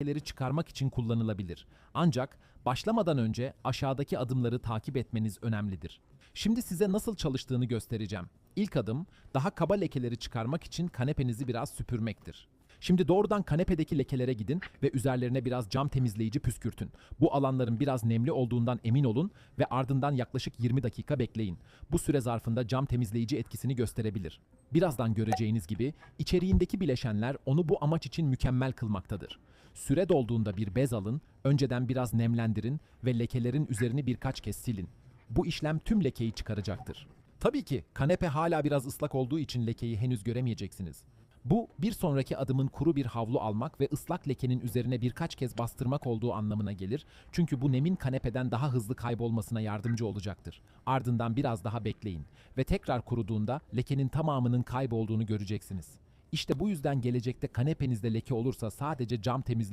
lekeleri çıkarmak için kullanılabilir. Ancak başlamadan önce aşağıdaki adımları takip etmeniz önemlidir. Şimdi size nasıl çalıştığını göstereceğim. İlk adım daha kaba lekeleri çıkarmak için kanepenizi biraz süpürmektir. Şimdi doğrudan kanepedeki lekelere gidin ve üzerlerine biraz cam temizleyici püskürtün. Bu alanların biraz nemli olduğundan emin olun ve ardından yaklaşık 20 dakika bekleyin. Bu süre zarfında cam temizleyici etkisini gösterebilir. Birazdan göreceğiniz gibi içeriğindeki bileşenler onu bu amaç için mükemmel kılmaktadır. Süre dolduğunda bir bez alın, önceden biraz nemlendirin ve lekelerin üzerini birkaç kez silin. Bu işlem tüm lekeyi çıkaracaktır. Tabii ki kanepe hala biraz ıslak olduğu için lekeyi henüz göremeyeceksiniz. Bu bir sonraki adımın kuru bir havlu almak ve ıslak lekenin üzerine birkaç kez bastırmak olduğu anlamına gelir. Çünkü bu nemin kanepeden daha hızlı kaybolmasına yardımcı olacaktır. Ardından biraz daha bekleyin ve tekrar kuruduğunda lekenin tamamının kaybolduğunu göreceksiniz. İşte bu yüzden gelecekte kanepenizde leke olursa sadece cam temizleyici